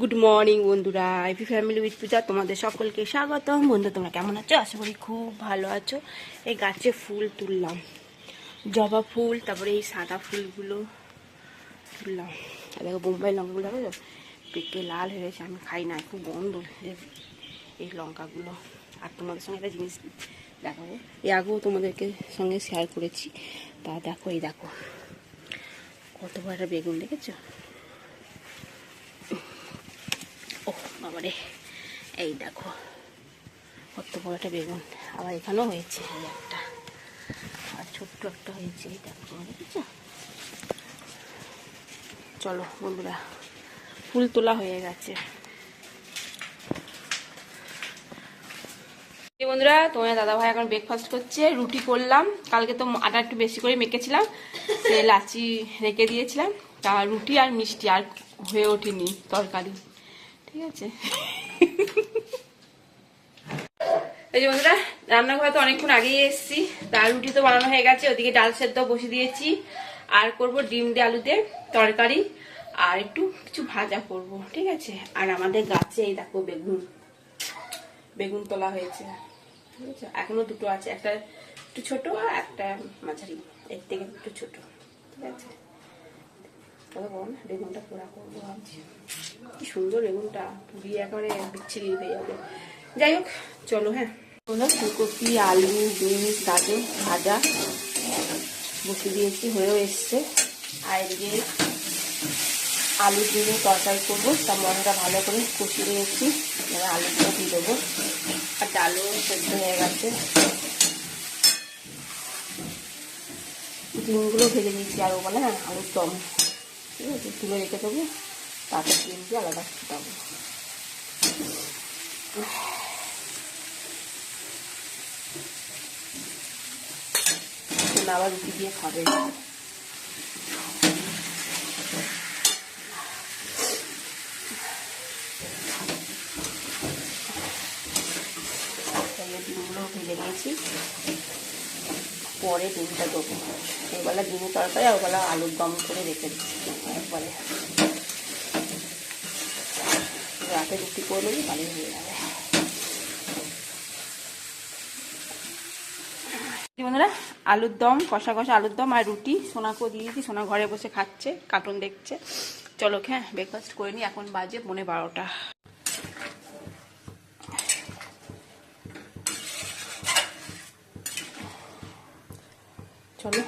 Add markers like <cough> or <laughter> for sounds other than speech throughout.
Good morning বন্ধুরা। IP family with Puja তোমাদের সকলকে স্বাগতম। বন্ধু তোমরা কেমন আছো? আশা করি খুব ভালো আছো। এই গাছে ফুল তুললাম। জবা ফুল, তারপরে এই সাদা ফুলগুলো তুললাম। আর দেখো, বোম্বাই লঙ্কাগুলো দেখো পেকে লাল হয়ে গেছে। আমি খাই না খুব গন্ধ। এই লঙ্কাগুলো। আর তোমাদের সঙ্গে একটা জিনিস দেখাবো। এর আগেও তোমাদেরকে সঙ্গে শেয়ার করেছি। তা দেখো, এই দেখো। কত বেগুন দেখেছ? বাবারে। এই দেখো, কত বড় একটা বেগুন। আবার এখানেও হয়েছে এই একটা। আর ছোট্ট একটা হয়েছে, এই দেখো দেখেছ চলো বন্ধুরা, ফুল তোলা হয়ে গেছে। বন্ধুরা তোমার দাদা ভাই এখন ব্রেকফাস্ট করছে, রুটি করলাম। কালকে তো আটা একটু বেশি করে মেখেছিলাম, সে লাচি রেখে দিয়েছিলাম। তা রুটি আর মিষ্টি আর হয়ে ওঠেনি তরকারি। ঠিক আছে। এই যে বন্ধুরা, রান্নাঘরে তো অনেকক্ষণ আগেই এসেছি তার রুটি তো বানানো হয়ে গেছে, ওদিকে ডাল সেদ্ধ বসে দিয়েছি, আর করব ডিম দিয়ে আলু দিয়ে তরকারি, আর একটু কিছু ভাজা করব, ঠিক আছে? আর আমাদের গাছে এই দেখো বেগুন বেগুন তোলা হয়েছে, ঠিক আছে? এখনও দুটো আছে, একটা একটু ছোট আর একটা মাঝারি, এর থেকে একটু ছোট, ঠিক আছে? বড় বেগুনটা পোড়া করব ভাবছি। কি সুন্দর বেগুনটা, পুড়িয়ে একেবারে বিচ্ছিরি হয়ে যাবে। যাই হোক, চলো হ্যাঁ। হলো ফুলকপি, আলু, বিনস, গাজর, ভাজা বসে দিয়েছি, হয়েও এসছে। আর এদিকে আলু দিয়ে তরকারি করব তার মনটা ভালো করে কষিয়ে নিয়েছি। এবার আলুগুলো দিয়ে দেবো। আর ডালও সেদ্ধ হয়ে গেছে। ডিমগুলো ভেজে দিয়েছি আর বলে হ্যাঁ আলুর দম। ঠিক আছে তুলে রেখে দেবো, তারপর ডিম দিয়ে আলাদা ফুটাবো আবার রুটি দিয়ে খাবে। ডিমগুলো ভেজে নিয়েছি। পরে ডিমটা দেবো। এবেলা ডিমের তরকারি আর ওবেলা আলুর দম করে রেখে দিচ্ছি। একবারে রাতে রুটি করে নেব তাহলে হয়ে যাবে। বন্ধুরা, আলুর দম, কষা কষা আলুর দম আর রুটি সোনাকেও দিয়ে দিয়েছি। সোনা ঘরে বসে খাচ্ছে, কার্টুন দেখছে। চলো হ্যাঁ ব্রেকফাস্ট করে নিই। এখন বাজে মনে বারোটা। চলো।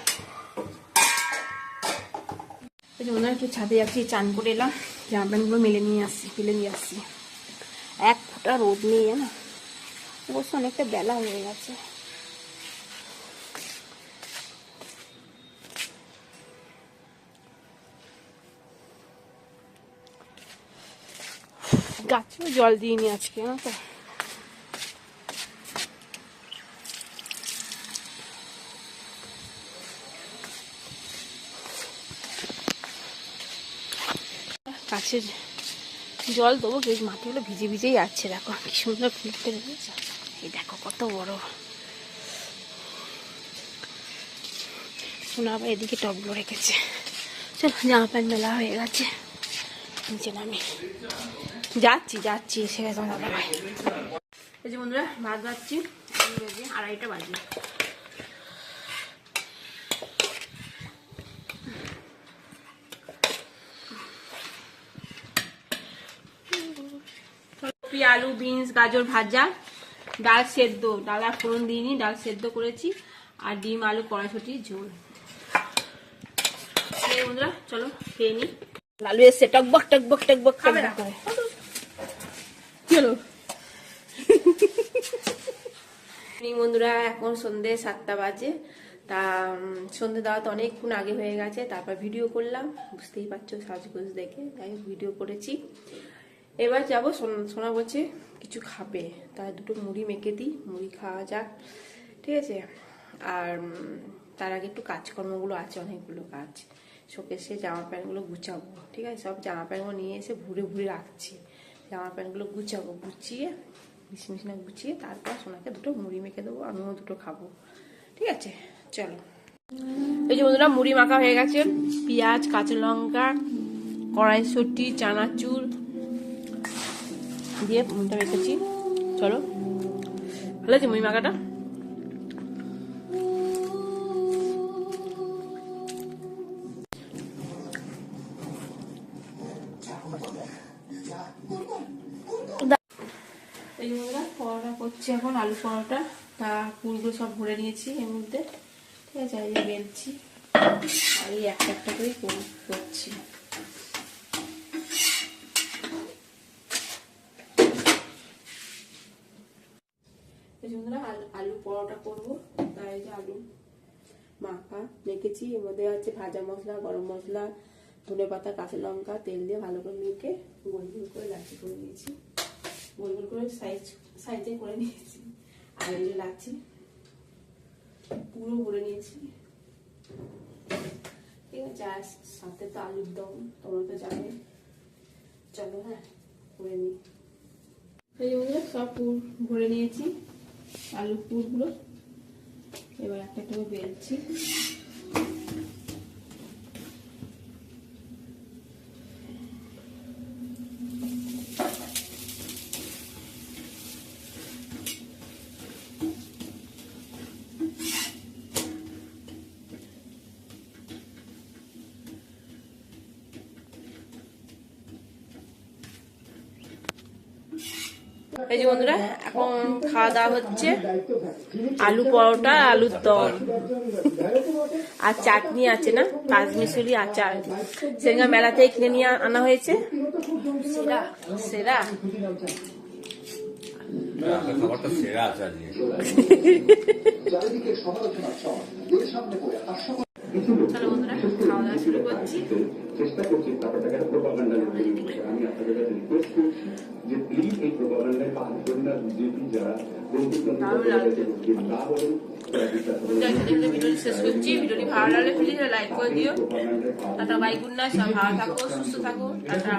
এই একটু ছাদে যাচ্ছি, চান করে এলাম। জামা প্যান্টগুলো মেলে নিয়ে আসছি ফেলে নিয়ে আসছি। এক ফোঁটা রোদ নেই না অবশ্য অনেকটা বেলা হয়ে গেছে। গাছেও জল দিইনি আজকে না তো? গাছের জল দেবো কি মাটিগুলো ভিজে ভিজেই আছে, দেখো, কি সুন্দর ফুলতে রয়েছে এই দেখো, কত বড়। শোনা আবার এদিকে টবগুলো রেখেছে। চলো, জামা প্যান্ট মেলা হয়ে গেছে। নিচে নামি। যাচ্ছি যাচ্ছি, এসে গেছে দাদা ভাই এই যে বন্ধুরা, ভাত যাচ্ছি আড়াইটা বাজে। আলু বিনস গাজর ভাজা ডাল সেদ্ধ। ডাল আর ফোড়ন দিইনি ডাল সেদ্ধ করেছি। আর ডিম আলু কড়াইশুটি ঝোল। বন্ধুরা চলো খেয়ে নি লালু এসে টকবক টকবক টকবক খাবে না। এই বন্ধুরা এখন সন্ধে সাতটা বাজে। তা সন্ধে দেওয়া তো অনেকক্ষণ আগে হয়ে গেছে। তারপর ভিডিও করলাম। বুঝতেই পারছ সাজগোজ দেখে। তাই ভিডিও করেছি। এবার যাব, সোনা বলছে কিছু খাবে। তাই দুটো মুড়ি মেখে দিই, মুড়ি খাওয়া যাক, ঠিক আছে? আর তার আগে একটু কাজকর্মগুলো আছে, অনেকগুলো কাজ। শোকেসে জামা প্যান্টগুলো গুছাবো, ঠিক আছে? সব জামা প্যান্টগুলো নিয়ে এসে ঘুরে ঘুরে রাখছি। জামা প্যান্টগুলো গুছাবো, গুছিয়ে মিশমিশ না গুছিয়ে তারপর সোনাকে দুটো মুড়ি মেখে দেবো, আমিও দুটো খাব, ঠিক আছে? চলো। এই যে বন্ধুরা, মুড়ি মাখা হয়ে গেছে। পেঁয়াজ, কাঁচা লঙ্কা, কড়াইশুটি, চানাচুর দিয়ে মুড়িটা রেখেছি চলো। ভালো আছে মুড়ি মাখাটা এই যে বন্ধুরা, পরোটা করছি এখন, আলু পরোটা, তা পুরগুলো সব ভরে নিয়েছি এর মধ্যে। ঠিক আছে, এই বেলছি। আর এই একটা একটা করেই কর- করছি। বন্ধুরা আলু পরোটা করব তাই যে আলু মাখা, মেখেছি। এর মধ্যে হচ্ছে ভাজা মশলা, গরম মশলা, ধনে পাতা, কাঁচা লঙ্কা, তেল দিয়ে ভালো করে মেখে গোল গোল করে লাচি করে নিয়েছি। গোল গোল করে সাইজ, সাইজে করে নিয়েছি। আর এই যে লাচি পুরো ভরে নিয়েছি। ঠিক আছে, আর সাথে তো আলুর দম, তোমরা তো জানে চলো হ্যাঁ করে নিই। সব ভরে নিয়েছি। আলু পুরগুলো। এবার একটা করে বেলছি। এই যে বন্ধুরা এখন খাওয়া দাওয়া হচ্ছে। আলু পরোটা আলুর দম। আর চাটনি আছে না? কাজমিশুলি আচার। সেদিন মেলা থেকে কিনে নিয়ে আনা হয়েছে। সেরা। সেরা। সেরা আছে আজকে <laughs> চলো বন্ধুরা খাওয়া দাওয়া শুরু করছি। চেষ্টা করছি ব্যাপারটাকে একটা প্রপাগান্ডার আমি আপনাদের কাছে রিকোয়েস্ট করছি যে প্লিজ এই প্রপাগান্ডায় কাজ করুন না বিজেপি যারা দারুণ লাগছে। না বলুন বন্ধুরা, এখানে কিন্তু ভিডিওটি শেষ করছি? ভিডিওটি ভালো লাগলে প্লিজ লাইক করে দিও। টাটা বাই গুড নাইট সব ভালো থাকো সুস্থ থাকো টাটা।